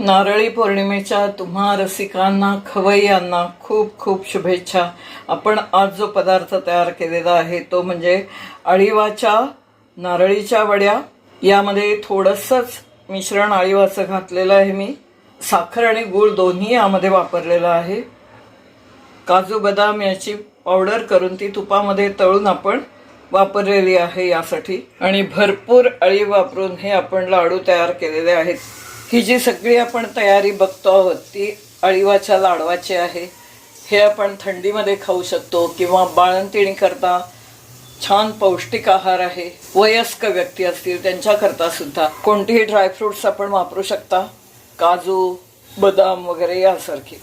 नारळी पौर्णिमेच्या तुम्हा रसिकांना खवय्यांना खूप खूप शुभेच्छा. आपण आज जो पदार्थ तयार केलेला आहे तो म्हणजे अळीवाच्या नारळीच्या वड्या. यामध्ये थोडंसंच मिश्रण अळीवाचं घातलेलं आहे मी. साखर आणि गूळ दोन्ही यामध्ये वापरलेलं आहे. काजू बदाम याची पावडर करून ती तुपामध्ये तळून आपण वापरलेली आहे यासाठी. आणि भरपूर अळी वापरून हे आपण लाडू तयार केलेले आहेत. ही जी सगळी आपण तयारी बघतो आहोत ती अळीवाच्या लाडवाची आहे. हे आपण थंडीमध्ये खाऊ शकतो किंवा बाळंतिणीकरता छान पौष्टिक आहार आहे. वयस्क व्यक्ती असतील त्यांच्याकरता सुद्धा कोणतेही ड्रायफ्रुट्स आपण वापरू शकता. काजू बदाम वगैरे यासारखे.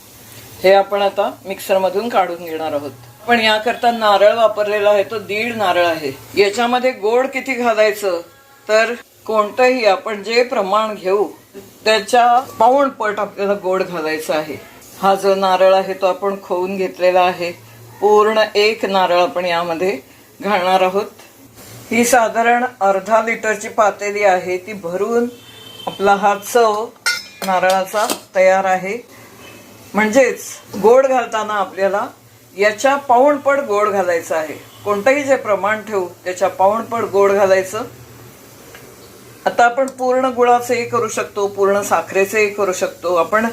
हे आपण आता मिक्सरमधून काढून घेणार आहोत. पण याकरता नारळ वापरलेला आहे तो दीड नारळ आहे. याच्यामध्ये गोड किती घालायचं? तर कोणतंही आपण जे प्रमाण घेऊ त्याच्या पाऊणपट आपल्याला गोड घालायचं आहे. हा जो नारळ आहे तो आपण खोवून घेतलेला आहे. पूर्ण एक नारळ आपण यामध्ये घालणार आहोत. ही साधारण अर्धा लिटरची पातेली आहे. ती भरून आपला हा चव नारळाचा तयार आहे. म्हणजेच गोड घालताना आपल्याला याच्या पाऊणपट गोड घालायचं आहे. कोणतंही जे प्रमाण ठेवू त्याच्या पाऊणपट गोड घालायचं आता आपण पूर्ण गुळाचंही करू शकतो पूर्ण साखरेचंही करू शकतो. आपण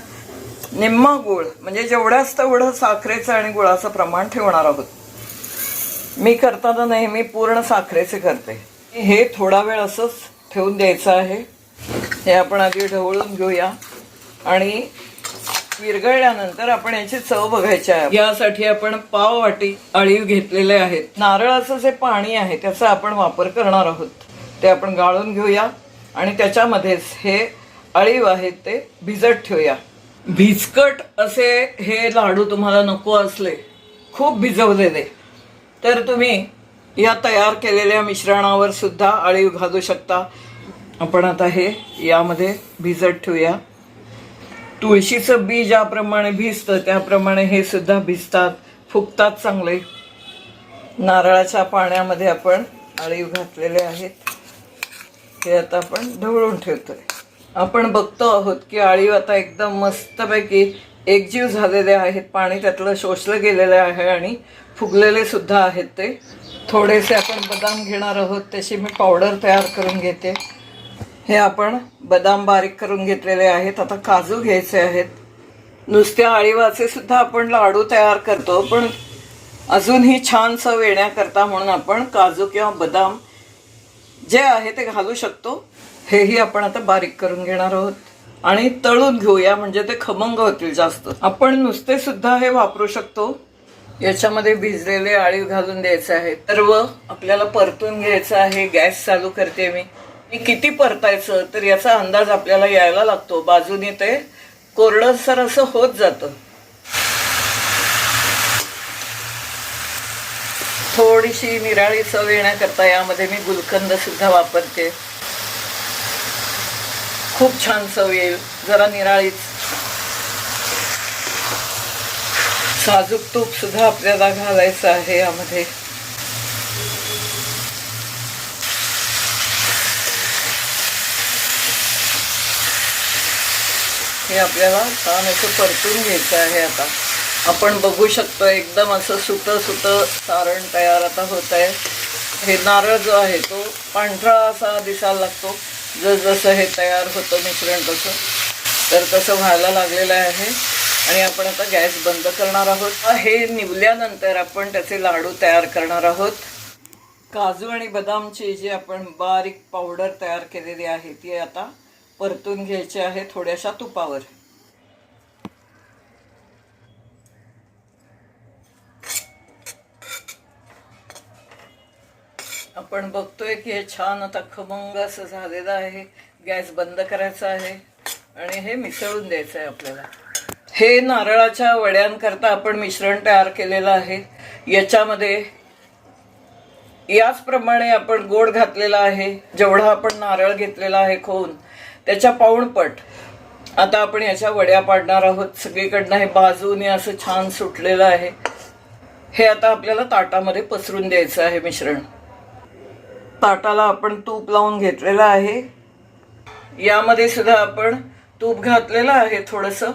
निम्मा गुळ म्हणजे जेवढ्याच तेवढं साखरेचं आणि गुळाचं प्रमाण ठेवणार आहोत. मी करताना नेहमी पूर्ण साखरेचे करते. हे थोडा वेळ असंच ठेवून द्यायचं आहे. हे आपण आधी ढवळून घेऊया. आणि विरघळल्यानंतर आपण याची चव बघायची आहे. यासाठी आपण पाव वाटी अळीव घेतलेले आहेत. नारळाचं जे पाणी आहे त्याचा आपण वापर करणार आहोत. ते आपण गाळून घेऊया आणि त्याच्यामध्येच हे अळीव आहेत ते भिजत ठेवूया. भिजकट असे हे लाडू तुम्हाला नको असले खूप भिजवलेले तर तुम्ही या तयार केलेल्या मिश्रणावर सुद्धा अळीव घालू शकता. आपण आता हे यामध्ये भिजत ठेवूया. तुळशीचं बी ज्याप्रमाणे भिजतं त्याप्रमाणे हे सुद्धा भिजतात फुगतात चांगले. नारळाच्या पाण्यामध्ये आपण अळीव घातलेले आहेत. हे आता आपण ढवळून ठेवतोय. आपण बघतो आहोत की अळीव आता एकदम मस्तपैकी एकजीव झालेले आहेत. पाणी त्यातलं शोषलं गेलेलं आहे आणि फुगलेले सुद्धा आहेत ते. थोडेसे आपण बदाम घेणार आहोत. त्याची मी पावडर तयार करून घेते. हे आपण बदाम बारीक करून घेतलेले आहेत. आता काजू घ्यायचे आहेत. नुसत्या अळीवाचे सुद्धा आपण लाडू तयार करतो पण अजूनही छान चव येण्याकरता म्हणून आपण काजू किंवा बदाम जे आहे ते घालू शकतो हेही आपण आता बारीक करून घेणार आहोत. आणि तळून घेऊया म्हणजे ते खमंग होतील जास्त. आपण नुसते सुद्धा हे वापरू शकतो. याच्यामध्ये भिजलेले आळीव घालून द्यायचे आहे सर्व आपल्याला परतून घ्यायचं आहे. गॅस चालू करते मी. मी किती परतायचं तर याचा अंदाज आपल्याला यायला लागतो. बाजूने ते कोरडसर असं होत जातं. थोडीशी निराळी चव येण्याकरता यामध्ये मी गुलकंद सुद्धा वापरते. खूप छान चव येईल. जरा निराळीच साजूक तूप सुद्धा आपल्याला घालायचं आहे यामध्ये. हे आपल्याला छान असं परतून घ्यायचं आहे आता. आपण बघू शकतो एकदम असं सुतं सुतं सारण तयार आता होत आहे. हे नारळ जो आहे तो पांढरा असा दिसायला लागतो. जसजसं हे तयार होतं मिश्रण तसं. तर तसं व्हायला लागलेलं आहे. आणि आपण आता गॅस बंद करणार आहोत. हे निवल्यानंतर आपण त्याचे लाडू तयार करणार आहोत. काजू आणि बदामची जी आपण बारीक पावडर तयार केलेली आहे ती आता परतून घ्यायची आहे थोड्याशा तुपावर. आपण बघतोय की हे छान आता खमंग असं झालेलं आहे. गॅस बंद करायचा आहे. आणि हे मिसळून द्यायचं आहे आपल्याला. हे नारळाच्या वड्यांकरता आपण मिश्रण तयार केलेलं आहे. याच्यामध्ये याचप्रमाणे आपण गोड घातलेला आहे. जेवढा आपण नारळ घेतलेला आहे खोवून त्याच्या पाऊणपट आता आपण याच्या वड्या पाडणार आहोत. सगळीकडनं हे बाजूने असं छान सुटलेलं आहे. हे आता आपल्याला ताटामध्ये पसरून द्यायचं आहे मिश्रण. ताटाला आपण तूप लावून घेतलेलं आहे. यामध्ये सुद्धा आपण तूप घातलेलं आहे थोडंसं.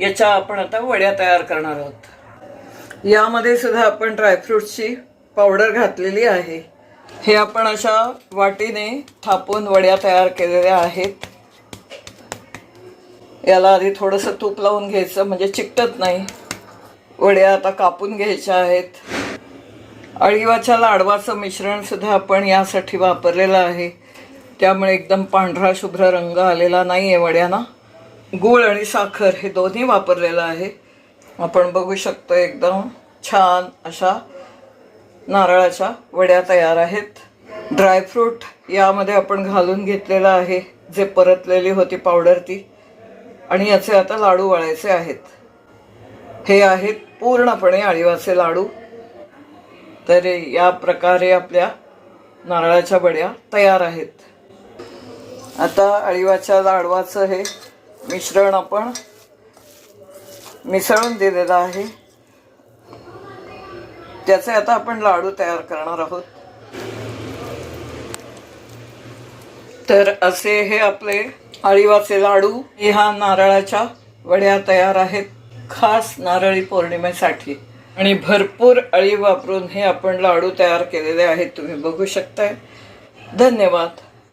याच्या आपण आता वड्या तयार करणार आहोत. यामध्ये सुद्धा आपण ड्रायफ्रूटची पावडर घातलेली आहे. हे आपण अशा वाटीने थापून वड्या तयार केलेल्या आहेत. याला आधी थोडंसं तूप लावून घ्यायचं म्हणजे चिकटत नाही. वड्या आता कापून घ्यायच्या आहेत. अळीवाच्या लाडवाचं मिश्रणसुद्धा आपण यासाठी वापरलेलं आहे. त्यामुळे एकदम पांढरा शुभ्र रंग आलेला नाही आहे वड्यांना. गूळ आणि साखर हे दोन्ही वापरलेलं आहे. आपण बघू शकतो एकदम छान अशा नारळाच्या वड्या तयार आहेत. ड्रायफ्रूट यामध्ये आपण घालून घेतलेलं आहे. जे परतलेली होती पावडर ती. आणि याचे आता लाडू वळायचे आहेत. हे आहेत पूर्णपणे अळीवाचे लाडू. तर या प्रकारे आपल्या नारळाच्या वड्या तयार आहेत. आता अळीवाच्या लाडवाचं हे मिश्रण आपण मिसळून दिलेलं आहे. त्याचे आता आपण लाडू तयार करणार आहोत. तर असे हे आपले अळीवाचे लाडू ह्या नारळाच्या वड्या तयार आहेत खास नारळी पौर्णिमेसाठी. आणि भरपूर अळी वापरून हे आपण लाडू तयार केलेले आहेत. तुम्ही बघू शकताय. धन्यवाद.